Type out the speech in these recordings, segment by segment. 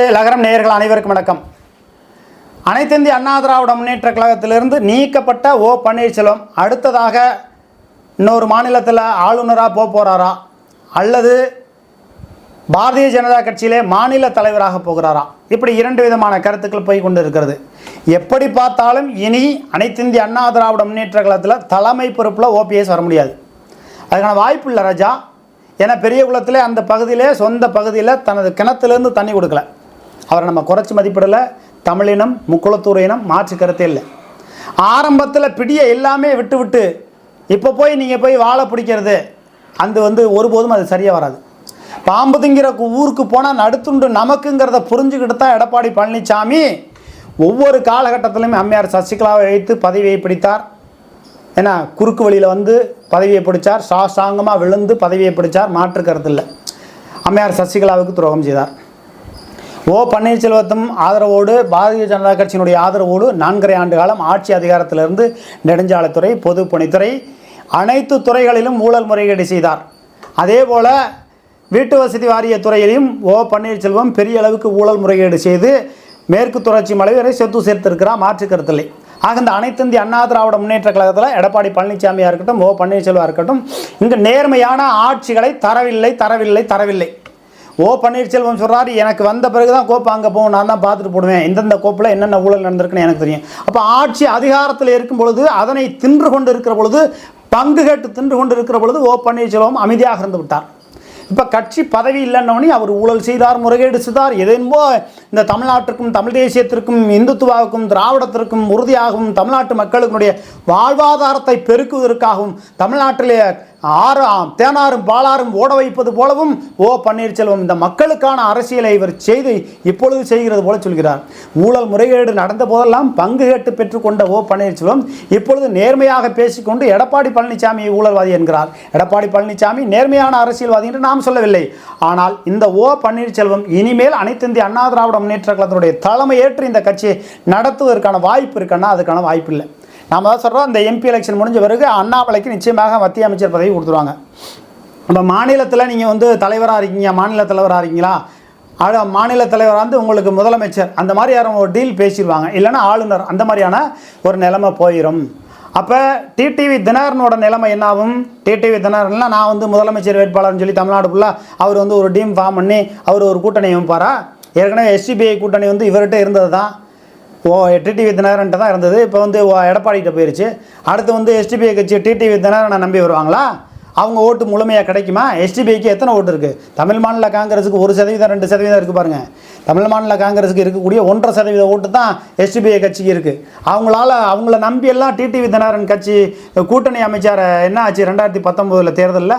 லகரம் நேயர்கள் அனைவருக்கும் வணக்கம். அனைத்திந்திய அண்ணா திராவிட முன்னேற்ற கழகத்திலிருந்து நீக்கப்பட்ட ஓ பன்னீர்செல்வம் அடுத்ததாக இன்னொரு மாநிலத்தில் ஆளுநராக போக போகிறாரா அல்லது பாரதிய ஜனதா கட்சியிலே மாநில தலைவராக போகிறாரா? இப்படி இரண்டு விதமான கருத்துக்கள் போய் கொண்டு இருக்கிறது எப்படி பார்த்தாலும் இனி அனைத்திந்திய அண்ணா திராவிட முன்னேற்ற கழகத்தில் தலைமை பொறுப்பில் ஓபிஎஸ் வர முடியாது. அதுக்கான வாய்ப்பு இல்லை ராஜா. ஏன்னா பெரிய குளத்திலே அந்த பகுதியிலே சொந்த பகுதியில் தனது கிணத்துலேருந்து தண்ணி கொடுக்கல. அவரை நம்ம குறைச்சி மதிப்பிடலை. தமிழினம் முக்குளத்தூர் இனம் மாற்று கருத்தே இல்லை. ஆரம்பத்தில் பிடியை எல்லாமே விட்டு விட்டு இப்போ போய் நீங்கள் போய் வாழை பிடிக்கிறது அந்த வந்து ஒருபோதும் அது சரியாக வராது. பாம்பு திங்கிற கு- ஊருக்கு போனால் நடுத்துண்டு நமக்குங்கிறத புரிஞ்சுக்கிட்டு தான் எடப்பாடி பழனிசாமி ஒவ்வொரு காலகட்டத்திலுமே அம்மையார் சசிகலாவை வைத்து பதவியை பிடித்தார். ஏன்னா குறுக்கு வழியில் வந்து பதவியை பிடிச்சார். சாசாங்கமாக விழுந்து பதவியை பிடிச்சார். மாற்று கருத்து இல்லை. அம்மையார் சசிகலாவுக்கு துரோகம் செய்தார். ஓ பன்னீர்செல்வத்தும் ஆதரவோடு பாரதிய ஜனதா கட்சியினுடைய ஆதரவோடு நான்கரை ஆண்டு காலம் ஆட்சி அதிகாரத்திலிருந்து நெடுஞ்சாலைத்துறை பொதுப்பணித்துறை அனைத்து துறைகளிலும் ஊழல் முறைகேடு செய்தார். அதே போல் வீட்டு வசதி வாரிய துறையிலையும் ஓ பன்னீர்செல்வம் பெரிய அளவுக்கு ஊழல் முறைகேடு செய்து மேற்கு தொடர்ச்சி மலை வரை சொத்து சேர்த்திருக்கிறார். மாற்று கருத்தில்லை. ஆக இந்த அனைத்து இந்திய அண்ணா திராவிட முன்னேற்ற கழகத்தில் எடப்பாடி பழனிசாமியாக இருக்கட்டும் ஓ பன்னீர்செல்வம் இருக்கட்டும் இங்கு நேர்மையான ஆட்சிகளை தரவில்லை தரவில்லை தரவில்லை. ஓ பன்னீர்செல்வம் சொல்கிறார் எனக்கு வந்த பிறகு தான் கோப்பை அங்கே போகும் நான் தான் பார்த்துட்டு போடுவேன். இந்தந்த கோப்பில் என்னென்ன ஊழல் நடந்திருக்குன்னு எனக்கு தெரியும். அப்போ ஆட்சி அதிகாரத்தில் இருக்கும் பொழுது அதனை தின்று கொண்டு இருக்கிற பொழுது பங்கு கேட்டு தின்று கொண்டு இருக்கிற பொழுது ஓ பன்னீர்செல்வம் அமைதியாக இருந்து விட்டார். இப்போ கட்சி பதவி இல்லைன்னொடனே அவர் ஊழல் செய்தார் முறைகேடு செய்தார். எதென்போ இந்த தமிழ்நாட்டிற்கும் தமிழ் தேசியத்திற்கும் இந்துத்துவாவுக்கும் திராவிடத்திற்கும் உறுதியாகவும் தமிழ்நாட்டு மக்களுடைய வாழ்வாதாரத்தை பெருக்குவதற்காகவும் தமிழ்நாட்டிலே ஆறு தேனாரும் பாலாரும் ஓட வைப்பது போலவும் ஓ பன்னீர்செல்வம் இந்த மக்களுக்கான அரசியலை இவர் செய்து இப்பொழுது செய்கிறது போல சொல்கிறார். ஊழல் முறைகேடு நடந்த போதெல்லாம் பங்கு கேட்டு பெற்றுக்கொண்ட ஓ பன்னீர்செல்வம் இப்பொழுது நேர்மையாக பேசிக்கொண்டு எடப்பாடி பழனிசாமி ஊழல்வாதி என்கிறார். எடப்பாடி பழனிசாமி நேர்மையான அரசியல்வாதி என்று நாம் சொல்லவில்லை. ஆனால் இந்த ஓ பன்னீர்செல்வம் இனிமேல் அனைத்து இந்திய அண்ணா திராவிட முன்னேற்ற கழகத்தினுடைய தலைமை ஏற்று இந்த கட்சியை நடத்துவதற்கான வாய்ப்பு இருக்குன்னா அதுக்கான வாய்ப்பு இல்லை நாம் தான் சொல்கிறோம் இந்த எம்பி எலெக்ஷன் முடிஞ்ச பிறகு அண்ணாமலைக்கு நிச்சயமாக மத்திய அமைச்சர் பதவி கொடுத்துருவாங்க. இப்போ மாநிலத்தில் நீங்கள் வந்து தலைவராக இருக்கீங்க மாநில தலைவராக இருக்கீங்களா? ஆள மாநில தலைவர் வந்து உங்களுக்கு முதலமைச்சர். அந்த மாதிரி யாரும் ஒரு டீல் பேசிடுவாங்க. இல்லைன்னா ஆளுநர். அந்த மாதிரியான ஒரு நிலைமை போயிடும் அப்போ டிடிவி தினகரனோட நிலைமை என்னாகும்? டிடிவி தினகரன்லாம் நான் வந்து முதலமைச்சர் வேட்பாளர்னு சொல்லி தமிழ்நாடு ஃபுல்லாக அவர் வந்து ஒரு டீம் ஃபார்ம் பண்ணி அவர் ஒரு கூட்டணி அமைப்பாரா? ஏற்கனவே எஸ்டிபிஐ கூட்டணி வந்து இவர்கிட்ட இருந்தது தான் ஓ டிடிவி தினகரன்ட்ட தான் இருந்தது. இப்போ வந்து ஓ எடப்பாடிகிட்ட போயிருச்சு. அடுத்து வந்து எஸ்டிபிஐ கட்சி டிடிவி தினகரனை நம்பி வருவாங்களா? அவங்க ஓட்டு முழுமையாக கிடைக்குமா? எஸ்டிபிஐக்கு எத்தனை ஓட்டு இருக்குது தமிழ் மாநில காங்கிரஸுக்கு ஒரு சதவீதம் ரெண்டு சதவீதம் இருக்குது பாருங்கள் தமிழ் மாநில காங்கிரஸுக்கு இருக்கக்கூடிய ஒன்றரை சதவீத ஓட்டு தான் எஸ்டிபிஐ கட்சிக்கு இருக்குது அவங்களால அவங்கள நம்பியெல்லாம் டிடிவி தினகரன் கட்சி கூட்டணி அமைச்சர். என்ன ஆச்சு ரெண்டாயிரத்தி பத்தொம்போதில் தேர்தலில்?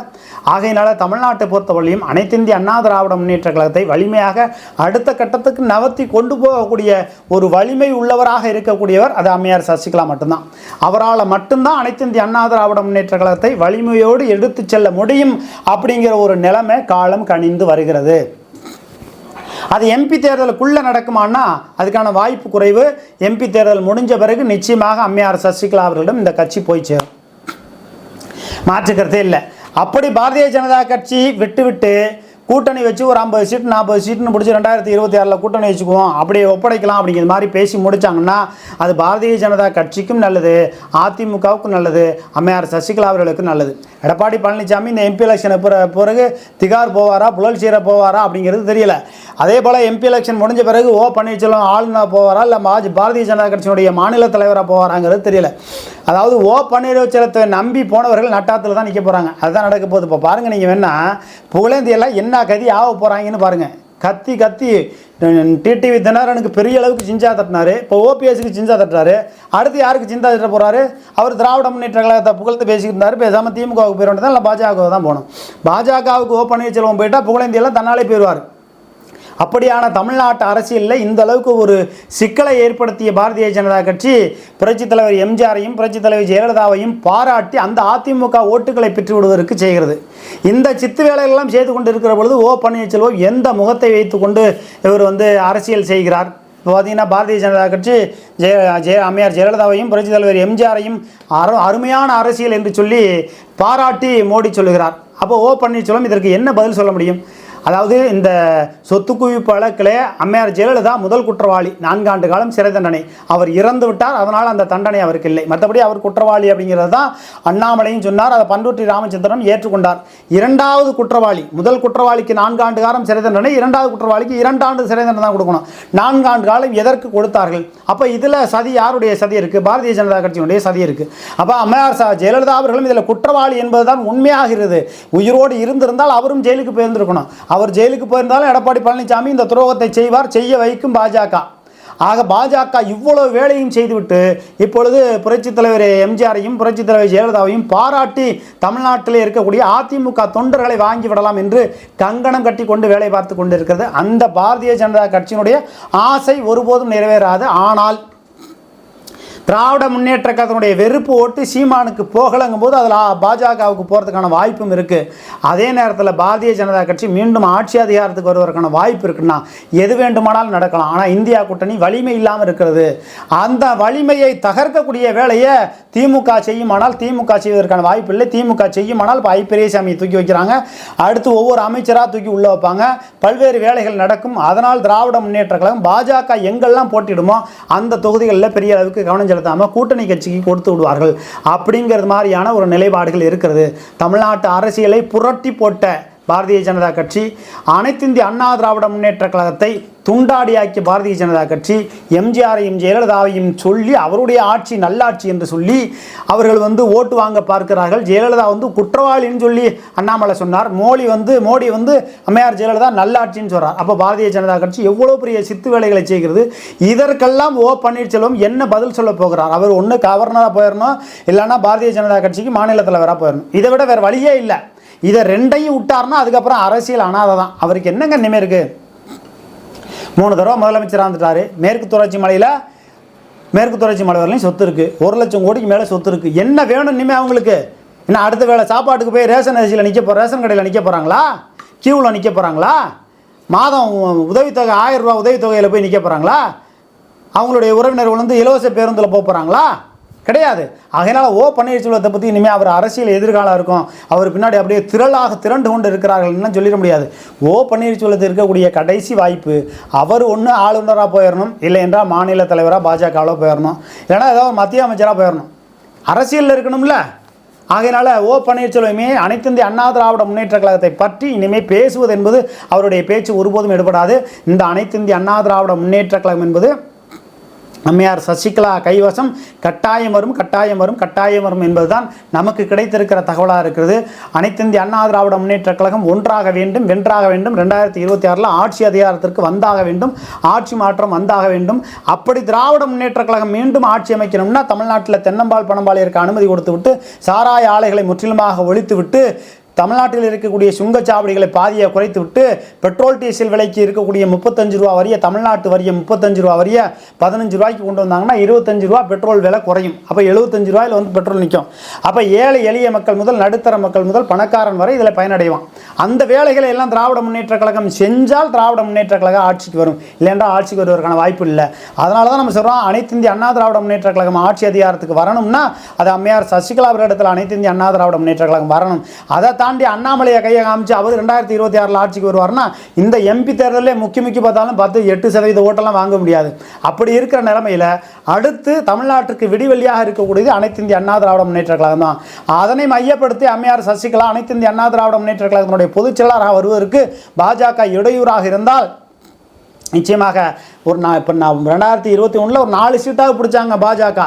ஆகையினால தமிழ்நாட்டை பொறுத்தவரையும் அனைத்திந்திய அண்ணா திராவிட முன்னேற்ற கழகத்தை வலிமையாக அடுத்த கட்டத்துக்கு நவர்த்தி கொண்டு போகக்கூடிய ஒரு வலிமை உள்ளவராக இருக்கக்கூடியவர் அது அம்மையார் சசிகலா மட்டும்தான். அவரால் மட்டும்தான் அனைத்திந்திய அண்ணா திராவிட முன்னேற்ற கழகத்தை வலிமையோடு எடுத்து செல்ல முடியும் அப்படிங்கிற ஒரு நிலைமை காலம் கனிந்து வருகிறது. அது எம்பி தேர்தலுக்குள்ளே நடக்குமான்னா அதுக்கான வாய்ப்பு குறைவு. எம்பி தேர்தல் முடிஞ்ச பிறகு நிச்சயமாக அம்மையார் சசிகலா அவர்களிடம் இந்த கட்சி போய் சேரும். மாற்றுக்கிறதே இல்லை. அப்படி பாரதிய ஜனதா கட்சி விட்டுவிட்டு கூட்டணி வச்சு ஒரு ஐம்பது சீட் நாற்பது சீட்னு பிடிச்சி ரெண்டாயிரத்தி இருபத்தி ஆறில் கூட்டணி வச்சுக்குவோம். அப்படி ஒப்படைக்கலாம் அப்படிங்கிற மாதிரி பேசி முடித்தாங்கன்னா அது பாரதிய ஜனதா கட்சிக்கும் நல்லது அதிமுகவுக்கும் நல்லது அம்மையார் சசிகலா அவர்களுக்கும் நல்லது. எடப்பாடி பழனிசாமி இந்த எம்பி எலெக்ஷனை பிறகு திகார் போவாரா புழல் சீரை போவாரா அப்படிங்கிறது தெரியல. அதே போல் எம்பி எலெக்ஷன் முடிஞ்ச பிறகு ஓ பன்னீர்செல்வம் ஆளுநர் போவாரா இல்லை மாஜ் பாரதிய ஜனதா கட்சியினுடைய மாநில தலைவராக போவாராங்கிறது தெரியல. அதாவது ஓ பன்னீர்செல்வத்தை நம்பி போனவர்கள் நட்டாத்தில் தான் நிற்க போகிறாங்க அதுதான் நடக்க போகுது. இப்போ பாருங்கள் நீங்கள் வேணால் புகழேந்தியெல்லாம் என்ன கதி ஆக போகிறாங்கன்னு பாருங்கள் கத்தி கத்தி டிடிவி தினகரனுக்கு பெரிய அளவுக்கு சிஞ்சா தட்டினாரு. இப்போ ஓபிஎஸ்க்கு சிஞ்சா தட்டுறாரு. அடுத்து யாருக்கு சிந்தா தட்ட போகிறாரு அவர் திராவிட முன்னேற்ற கழகத்தை புகழ்ந்து பேசிக்கிட்டு இருந்தார். பேசாமல் திமுகவுக்கு போயிட வேண்டியதான் இல்லை பாஜகவுக்கு தான் போகணும். பாஜகவுக்கு ஓ பன்னீர்செல்வம் போயிட்டா புகழேந்தியெல்லாம் தன்னாலே போயிடுவார் அப்படியான தமிழ்நாட்டு அரசியலில் இந்த அளவுக்கு ஒரு சிக்கலை ஏற்படுத்திய பாரதிய ஜனதா கட்சி புரட்சித் தலைவர் எம்ஜிஆரையும் புரட்சித் தலைவர் ஜெயலலிதாவையும் பாராட்டி அந்த அதிமுக ஓட்டுகளை பெற்று விடுவதற்கு செய்கிறது. இந்த சித்து வேலைகளெல்லாம் செய்து கொண்டு இருக்கிற பொழுது ஓ பன்னீர்செல்வம் எந்த முகத்தை வைத்துக்கொண்டு இவர் வந்து அரசியல் செய்கிறார்? இப்போ பார்த்தீங்கன்னா பாரதிய ஜனதா கட்சி ஜெய ஜெய அம்மையார் ஜெயலலிதாவையும் புரட்சித் தலைவர் எம்ஜிஆரையும் அரு அருமையான அரசியல் என்று சொல்லி பாராட்டி மோடி சொல்லுகிறார். அப்போ ஓ பன்னீர்செல்வம் இதற்கு என்ன பதில் சொல்ல முடியும்? அதாவது இந்த சொத்து குவிப்பு வழக்கிலே அம்மையார் ஜெயலலிதா முதல் குற்றவாளி. நான்காண்டு காலம் சிறை தண்டனை. அவர் இறந்து விட்டார் அதனால் அந்த தண்டனை அவருக்கு இல்லை. மற்றபடி அவர் குற்றவாளி அப்படிங்கிறது தான் அண்ணாமலையும் சொன்னார் அதை பண்ருட்டி ராமச்சந்திரன் ஏற்றுக்கொண்டார். இரண்டாவது குற்றவாளி முதல் குற்றவாளிக்கு நான்காண்டு காலம் சிறை தண்டனை இரண்டாவது குற்றவாளிக்கு இரண்டாண்டு சிறை தண்டனை தான் கொடுக்கணும். நான்காண்டு காலம் எதற்கு கொடுத்தார்கள்? அப்போ இதில் சதி யாருடைய சதி இருக்குது பாரதிய ஜனதா கட்சியினுடைய சதி இருக்குது அப்போ அம்மையார் சா ஜெயலலிதா அவர்களும் இதில் குற்றவாளி என்பதுதான் உண்மையாகிறது. உயிரோடு இருந்திருந்தால் அவரும் ஜெயிலுக்கு போயிருந்திருக்கணும். அவர் ஜெயிலுக்கு போயிருந்தாலும் எடப்பாடி பழனிசாமி இந்த துரோகத்தை செய்வார் செய்ய வைக்கும் பாஜக. ஆக பாஜக இவ்வளவு வேலையும் செய்துவிட்டு இப்பொழுது புரட்சித் தலைவர் எம்ஜிஆரையும் புரட்சித் தலைவர் ஜெயலலிதாவையும் பாராட்டி தமிழ்நாட்டில் இருக்கக்கூடிய அதிமுக தொண்டர்களை வாங்கி விடலாம் என்று கங்கணம் கட்டி கொண்டு வேலை பார்த்து கொண்டிருக்கிறது. அந்த பாரதிய ஜனதா கட்சியினுடைய ஆசை ஒருபோதும் நிறைவேறாது. ஆனால் திராவிட முன்னேற்ற கழகத்தினுடைய வெறுப்பு ஓட்டு சீமானுக்கு போகலங்கும் போது அதில் பாஜகவுக்கு போகிறதுக்கான வாய்ப்பும் இருக்குது அதே நேரத்தில் பாரதிய ஜனதா கட்சி மீண்டும் ஆட்சி அதிகாரத்துக்கு வருவதற்கான வாய்ப்பு இருக்குன்னா எது வேண்டுமானாலும் நடக்கலாம். ஆனால் இந்தியா கூட்டணி வலிமை இல்லாமல் இருக்கிறது. அந்த வலிமையை தகர்க்கக்கூடிய வேலையை திமுக செய்யுமானால் திமுக செய்வதற்கான வாய்ப்பு இல்லை. திமுக செய்யுமானால் இப்போ ஐ பெரியசாமியை தூக்கி வைக்கிறாங்க. அடுத்து ஒவ்வொரு அமைச்சராக தூக்கி உள்ளே வைப்பாங்க. பல்வேறு வேலைகள் நடக்கும். அதனால் திராவிட முன்னேற்ற கழகம் பாஜக எங்கெல்லாம் போட்டிடுமோ அந்த தொகுதிகளில் பெரிய அளவுக்கு கவனம் செலுத்தாமல் கூட்டணி கட்சிக்கு கொடுத்து விடுவார்கள். அப்படிங்கிறது மாதிரியான ஒரு நிலைப்பாடுகள் இருக்கிறது. தமிழ்நாட்டு அரசியலை புரட்டி போட்ட பாரதிய ஜனதா கட்சி அனைத்திந்திய அண்ணா திராவிட முன்னேற்ற கழகத்தை துண்டாடியாக்கிய பாரதிய ஜனதா கட்சி எம்ஜிஆரையும் ஜெயலலிதாவையும் சொல்லி அவருடைய ஆட்சி நல்லாட்சி என்று சொல்லி அவர்கள் வந்து ஓட்டு வாங்க பார்க்கிறார்கள். ஜெயலலிதா வந்து குற்றவாளின்னு சொல்லி அண்ணாமலை சொன்னார். மோடி வந்து மோடி வந்து அம்மையார் ஜெயலலிதா நல்லாட்சின்னு சொல்கிறார் அப்போ பாரதிய ஜனதா கட்சி எவ்வளோ பெரிய சித்து வேலைகளை செய்கிறது? இதற்கெல்லாம் ஓ பன்னீர்செல்வம் என்ன பதில் சொல்ல போகிறார்? அவர் ஒன்று கவர்னராக போயிடணும் இல்லைன்னா பாரதிய ஜனதா கட்சிக்கு மாநில தலைவராக போயிடணும் இதை விட வேறு வழியே இல்லை. இதை ரெண்டையும் விட்டார்னா அதுக்கப்புறம் அரசியல் அனாதை தான் அவருக்கு என்னங்க இனிமே இருக்குது மூணு தடவை முதலமைச்சராக இருந்துட்டாரு. மேற்கு தொடர்ச்சி மலையில் மேற்கு தொடர்ச்சி மலை வரலையும் சொத்து இருக்குது ஒரு லட்சம் கோடிக்கு மேலே சொத்து இருக்குது என்ன வேணும் இனிமேல் அவங்களுக்கு? என்ன அடுத்த வேளை சாப்பாட்டுக்கு போய் ரேஷன் அரிசியில் நிற்க போகிற ரேஷன் கடையில் நிற்க போகிறாங்களா கியூவில் நிற்க போகிறாங்களா மாதம் உதவித்தொகை ஆயிரம் ரூபா உதவித்தொகையில் போய் நிற்க போகிறாங்களா அவங்களுடைய உறவினர்கள் வந்து இலவச பேருந்தில் போக போகிறாங்களா கிடையாது. அதனால் ஓ பன்னீர்செல்வத்தை பற்றி இனிமேல் அவர் அரசியல் எதிர்காலம் இருக்கும். அவர் பின்னாடி அப்படியே திரளாக திரண்டு கொண்டு இருக்கிறார்கள்னு சொல்லிட முடியாது. ஓ பன்னீர்செல்வத்தில் இருக்கக்கூடிய கடைசி வாய்ப்பு அவர் ஒன்று ஆளுநராக போயிடணும் இல்லை என்றால் மாநில தலைவராக பாஜகவில் போயிடணும் இல்லைனா ஏதோ ஒரு மத்திய அமைச்சராக போயிடணும் அரசியலில் இருக்கணும்ல. ஆகையினால ஓ பன்னீர்செல்வமே அனைத்து இந்திய அண்ணா திராவிட முன்னேற்ற கழகத்தை பற்றி இனிமேல் பேசுவது என்பது அவருடைய பேச்சு ஒருபோதும் எடுபடாது. இந்த அனைத்து இந்திய அண்ணா திராவிட முன்னேற்ற கழகம் என்பது அம்மையார் சசிகலா கைவசம் கட்டாயம் வரும் கட்டாயம் வரும் கட்டாயம் வரும் என்பதுதான் நமக்கு கிடைத்திருக்கிற தகவலாக இருக்கிறது. அனைத்திந்திய அண்ணா திராவிட முன்னேற்ற கழகம் ஒன்றாக வேண்டும் வென்றாக வேண்டும். ரெண்டாயிரத்தி இருபத்தி ஆறில் ஆட்சி அதிகாரத்திற்கு வந்தாக வேண்டும் ஆட்சி மாற்றம் வந்தாக வேண்டும். அப்படி திராவிட முன்னேற்ற கழகம் மீண்டும் ஆட்சி அமைக்கணும்னா தமிழ்நாட்டில் தென்னம்பால் பணம்பாளையருக்கு அனுமதி கொடுத்து விட்டு சாராய ஆலைகளை முற்றிலுமாக ஒழித்து விட்டு தமிழ்நாட்டில் இருக்கக்கூடிய சுங்கச்சாவடிகளை பாதியை குறைத்து விட்டு பெட்ரோல் டீசல் விலைக்கு இருக்கக்கூடிய முப்பத்தஞ்சு ரூபா வரிய தமிழ்நாட்டு வரிய முப்பத்தஞ்சு ரூபா வரிய பதினஞ்சு ரூபாய்க்கு கொண்டு வந்தாங்கன்னா இருபத்தஞ்சு ரூபா பெட்ரோல் விலை குறையும். அப்போ எழுபத்தஞ்சு ரூபாயில் வந்து பெட்ரோல் நிற்கும் அப்போ ஏழை எளிய மக்கள் முதல் நடுத்தர மக்கள் முதல் பணக்காரன் வரை இதில் பயனடைவான். அந்த வேலைகளை எல்லாம் திராவிட முன்னேற்ற கழகம் செஞ்சால் திராவிட முன்னேற்ற கழகம் ஆட்சிக்கு வரும். இல்லைன்றா ஆட்சிக்கு வருவதற்கான வாய்ப்பு இல்லை. அதனால தான் நம்ம சொல்கிறோம் அனைத்து இந்திய அண்ணா திராவிட முன்னேற்ற கழகம் ஆட்சி அதிகாரத்துக்கு வரணும்னா அது அம்மையார் சசிகலா அவர்களிடத்தில் அனைத்து இந்திய அண்ணா திராவிட முன்னேற்ற கழகம் வரணும். அதை தாண்டி அண்ணாமலையை கையை காமிச்சு அவர் ரெண்டாயிரத்தி இருபத்தி ஆறில் ஆட்சிக்கு வருவார்னா இந்த எம்பி தேர்தலே முக்கி முக்கி பார்த்தாலும் பத்து எட்டு சதவீத ஓட்டெல்லாம் வாங்க முடியாது. அப்படி இருக்கிற நிலைமையில் அடுத்து தமிழ்நாட்டுக்கு விடிவெளியாக இருக்கக்கூடியது அனைத்து இந்திய அண்ணா திராவிட முன்னேற்ற கழகம் தான். அதனை மையப்படுத்தி அம்மையார் சசிகலா அனைத்து இந்திய அண்ணா திராவிட முன்னேற்ற கழகத்தினுடைய பொதுச் செயலாளராக வருவதற்கு பாஜக இடையூறாக இருந்தால் நிச்சயமாக ஒரு நான் இப்போ நான் ரெண்டாயிரத்தி இருபத்தி ஒன்றில் ஒரு நாலு சீட்டாக பிடிச்சாங்க பாஜக.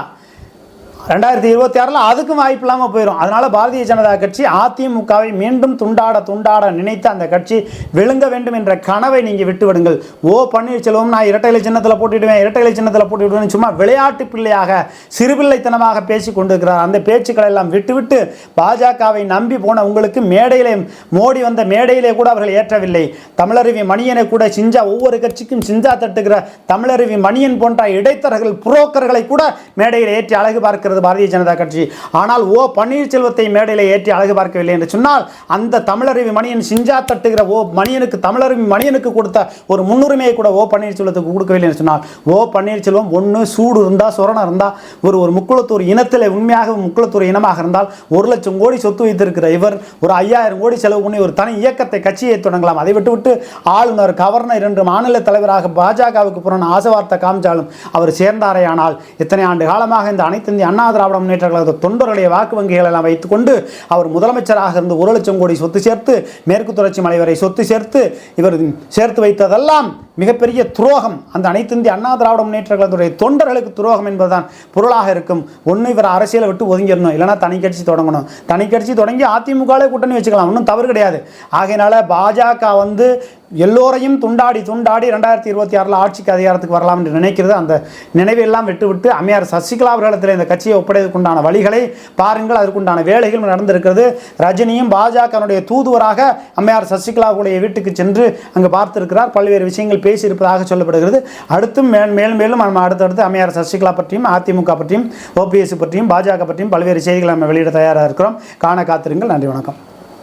ரெண்டாயிரத்தி இருபத்தி ஆறில் அதுக்கும் வாய்ப்பு இல்லாமல் போயிடும் அதனால் பாரதிய ஜனதா கட்சி அதிமுகவை மீண்டும் துண்டாட துண்டாட நினைத்து அந்த கட்சி விழுங்க வேண்டும் என்ற கனவை நீங்கள் விட்டுவிடுங்கள். ஓ பன்னீர்செல்வம் நான் இரட்டைலை சின்னத்தில் போட்டுவிடுவேன் இரட்டைலை சின்னத்தில் போட்டுவிடுவேன் சும்மா விளையாட்டு பிள்ளையாக சிறுபிள்ளைத்தனமாக பேசி கொண்டிருக்கிறார். அந்த பேச்சுக்களை எல்லாம் விட்டுவிட்டு பாஜகவை நம்பி போன உங்களுக்கு மேடையிலே மோடி வந்த மேடையிலே கூட அவர்கள் ஏற்றவில்லை. தமிழருவி மணியனை கூட சிஞ்சா ஒவ்வொரு கட்சிக்கும் சிஞ்சா தட்டுகிற தமிழருவி மணியன் போன்ற இடைத்தரகர்கள் புரோக்கர்களை கூட மேடையில் ஏற்றி அழகு பார்க்கிறது பாரதிய ஜனதா கட்சி. ஆனால் ஓ பன்னீர்செல்வத்தை மேடையில் ஏற்றி அழகு பார்க்கவில்லை என்று சொன்னால் அந்த தமிழருவி மணியன் சிஞ்சா தட்டுகிற ஓ மணியனுக்கு தமிழருவி மணியனுக்கு கொடுத்த ஒரு முன்னுரிமையை கூட ஓ பன்னீர்செல்வத்துக்கு கொடுக்கவில்லை என்று சொன்னால் ஓ பன்னீர்செல்வம் ஒன்று சூடு இருந்தால் சொரணம் இருந்தால் ஒரு ஒரு முக்குளத்தூர் இனத்தில் உண்மையாக முக்குளத்தூர் இனமாக இருந்தால் ஒரு லட்சம் கோடி சொத்து வைத்திருக்கிற இவர் ஒரு ஐயாயிரம் கோடி செலவு பண்ணி ஒரு தனி இயக்கத்தை கட்சியை தொடங்கலாம். அதை விட்டுவிட்டு ஆளுநர் கவர்னர் என்று மாநில தலைவராக பாஜகவுக்கு புறன் ஆசவார்த்தை காமிச்சாலும் அவர் சேர்ந்தாரே ஆனால் இத்தனை ஆண்டு காலமாக இந்த அனைத்து இந்திய அண்ணா திராவிட முன்னேற்ற கழக தொண்டருடைய வாக்கு வங்கிகள் எல்லாம் வைத்துக்கொண்டு அவர் முதலமைச்சராக இருந்து ஒரு லட்சம் கோடி சொத்து சேர்த்து மேற்கு தொடர்ச்சி மலை வரை சொத்து சேர்த்து இவர் சேர்த்து வைத்ததெல்லாம் மிகப்பெரிய துரோகம். அந்த அனைத்து இந்திய அண்ணா திராவிட முன்னேற்ற கழகத்துடைய தொண்டர்களுக்கு துரோகம் என்பதுதான் பொருளாக இருக்கும். ஒன்று இவர் அரசியலை விட்டு ஒதுங்கிடணும். இல்லைனா தனி கட்சி தொடங்கணும். தனி கட்சி தொடங்கி அதிமுகவே கூட்டணி வச்சுக்கலாம். ஒன்றும் தவறு கிடையாது. ஆகையினால பாஜக வந்து எல்லோரையும் துண்டாடி துண்டாடி ரெண்டாயிரத்தி இருபத்தி ஆறில் ஆட்சிக்கு அதிகாரத்துக்கு வரலாம் என்று நினைக்கிறது. அந்த நினைவையெல்லாம் விட்டுவிட்டு அம்மையார் சசிகலா அவர்களிடத்தில் இந்த கட்சியை ஒப்படைவதற்குண்டான வழிகளை பாருங்கள். அதற்குண்டான வேலைகள் நடந்திருக்கிறது. ரஜினியும் பாஜகனுடைய தூதுவராக அம்மையார் சசிகலாவுடைய வீட்டுக்கு சென்று அங்கு பார்த்திருக்கிறார். பல்வேறு விஷயங்கள் பேசியிருப்பதாக சொல்லப்படுகிறது. அடுத்தும் மேல் மேலும் மேலும் நம்ம அடுத்தடுத்து அம்மையார் சசிகலா பற்றியும் அதிமுக பற்றியும் ஓபிஎஸ் பற்றியும் பாஜக பற்றியும் பல்வேறு செய்திகளை நம்ம வெளியிட தயாராக இருக்கிறோம். காண காத்திருங்கள். நன்றி வணக்கம்.